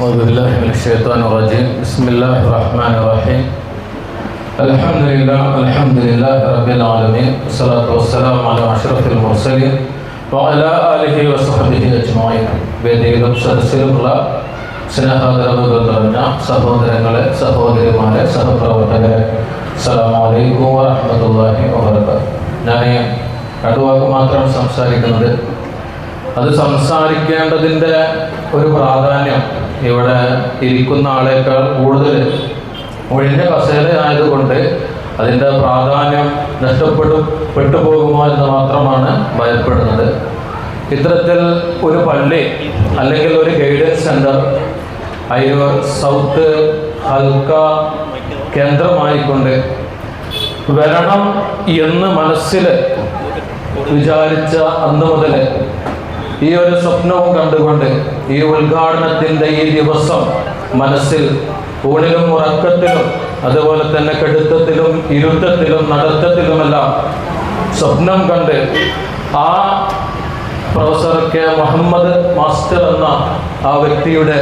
أعوذ بالله من الشيطان الرجيم بسم الله الرحمن الرحيم الحمد لله الحمد لله رب العالمين والصلاة والسلام على أشرف المرسلين وعلى آله وصحبه أجمعين വേദിയിലും സദസ്സിലുമുള്ള സ്നേഹാദരവുകൾ നിറഞ്ഞ സഹോദരങ്ങളെ സഹോദരിമാരെ സഹപ്രവർത്തകരെ അസ്സലാമു അലൈക്കും വറഹ്മത്തുള്ളാഹി വബറകാതുഹു ഞാൻ രണ്ടുവാക്ക് മാത്രം സംസാരിക്കുന്നത് അത് സംസാരിക്കേണ്ടതിന്റെ ഒരു പ്രാധാന്യം ഇവിടെ ഇരിക്കുന്ന ആളേക്കാൾ കൂടുതൽ. ഒഴിഞ്ഞ കസേര ആയതുകൊണ്ട് അതിന്റെ പ്രാധാന്യം നഷ്ടപ്പെടും പെട്ടുപോകുമോ എന്ന് മാത്രമാണ് ഭയപ്പെടുന്നത്. ഇത്തരത്തിൽ ഒരു പള്ളി അല്ലെങ്കിൽ ഒരു ഗൈഡൻസ് സെന്റർ അയ്യൂർ സൗത്ത് ഹൽക്ക കേന്ദ്രമായിക്കൊണ്ട് വരണം എന്ന് മനസ്സിൽ വിചാരിച്ച അന്ന് മുതൽ ഈ ഒരു സ്വപ്നവും കണ്ടുകൊണ്ട് ഈ ഉദ്ഘാടനത്തിന്റെ ഈ ദിവസം മനസ്സിൽ ഊണിലും ഉറക്കത്തിലും അതുപോലെ തന്നെ കെടുത്തത്തിലും ഇരുത്തത്തിലും നടത്തത്തിലുമെല്ലാം സ്വപ്നം കണ്ട് ആ പ്രൊഫസർ കെ. മുഹമ്മദ് മാസ്റ്റർ എന്ന ആ വ്യക്തിയുടെ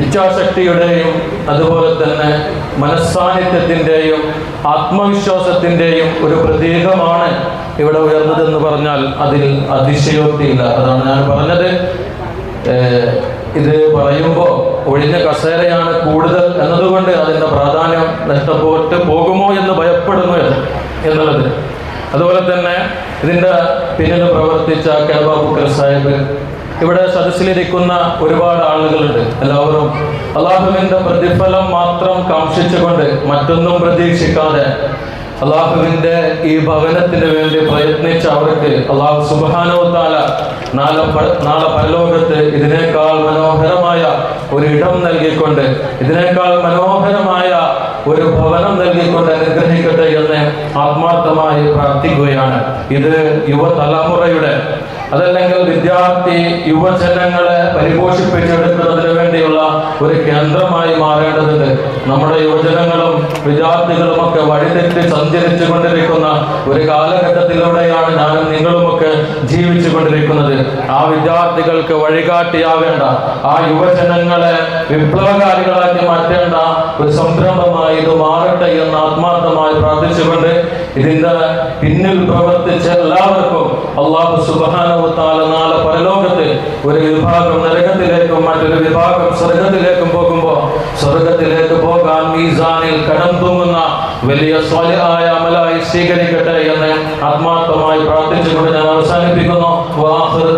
ഇച്ഛാശക്തിയുടെയും അതുപോലെ തന്നെ മനസ്സാന്നിധ്യത്തിന്റെയും ആത്മവിശ്വാസത്തിന്റെയും ഒരു പ്രതീകമാണ് ഇവിടെ ഉയർന്നതെന്ന് പറഞ്ഞാൽ അതിൽ അതിശയോക്തിയില്ല. അതാണ് ഞാൻ പറഞ്ഞത്. ഇത് പറയുമ്പോൾ ഒഴിഞ്ഞ കസേരയാണ് കൂടുതൽ എന്നതുകൊണ്ട് അതിന്റെ പ്രാധാന്യം നഷ്ടപ്പെട്ട് പോകുമോ എന്ന് ഭയപ്പെടുന്നു എന്നുള്ളത്. അതുപോലെ തന്നെ ഇതിന്റെ പിന്നിൽ പ്രവർത്തിച്ച കേരള ബാബുക്കർ സാഹിബ് ഇവിടെ സദസ്സിലിരിക്കുന്ന ഒരുപാട് ആളുകളുണ്ട്. എല്ലാവരും അള്ളാഹുവിന്റെ പ്രതിഫലം മാത്രം കാക്ഷിച്ചുകൊണ്ട് മറ്റൊന്നും പ്രതീക്ഷിക്കാതെ അള്ളാഹുവിന്റെ ഈ ഭവനത്തിന് വേണ്ടി പ്രയത്നിച്ച അവർക്ക് അള്ളാഹു സുബാനോത്താല നാളെ നാളെ പരലോകത്ത് ഇതിനേക്കാൾ മനോഹരമായ ഒരു ഇടം നൽകിക്കൊണ്ട് ഇതിനേക്കാൾ മനോഹരമായ ഒരു ഭവനം നൽകിക്കൊണ്ട് അനുഗ്രഹിക്കട്ടെ എന്ന് ആത്മാർത്ഥമായി പ്രാർത്ഥിക്കുകയാണ്. ഇത് യുവതലമുറയുടെ അതല്ലെങ്കിൽ വിദ്യാർത്ഥി യുവജനങ്ങളെ പരിപോഷിപ്പിച്ചെടുക്കുന്നതിന് വേണ്ടിയുള്ള ഒരു കേന്ദ്രമായി മാറേണ്ടതുണ്ട്. നമ്മുടെ യുവജനങ്ങളും വിദ്യാർത്ഥികളും ഒക്കെ വഴിതെറ്റി സഞ്ചരിച്ചു കൊണ്ടിരിക്കുന്ന ഒരു കാലഘട്ടത്തിലൂടെയാണ് ഞാനും നിങ്ങളുമൊക്കെ ജീവിച്ചു കൊണ്ടിരിക്കുന്നത് ആ വിദ്യാർത്ഥികൾക്ക് വഴികാട്ടിയാവേണ്ട ആ യുവജനങ്ങളെ വിപ്ലവകാരികളാക്കി മാറ്റേണ്ട ഒരു സംരംഭമായി ഇത് മാറട്ടെ എന്ന് ആത്മാർത്ഥമായി പ്രാർത്ഥിച്ചുകൊണ്ട് ഇതിന്റെ പിന്നിൽ പ്രവർത്തിച്ച എല്ലാവർക്കും അള്ളാഹു സുബാനവത്താല നാളെ പരലോകത്ത് ഒരു വിഭാഗം നരകത്തിലേക്കും മറ്റൊരു വിഭാഗം സ്വർഗത്തിലേക്കും പോകുമ്പോൾ സ്വർഗത്തിലേക്ക് പോകാൻ മീസാനിൽ കടം തൂങ്ങുന്ന വലിയ സ്വലയായ അമലായി സ്വീകരിക്കട്ടെ എന്ന് ആത്മാർത്ഥമായി പ്രാർത്ഥിച്ചുകൊണ്ട് ഞാൻ അവസാനിപ്പിക്കുന്നു. വാഹിർ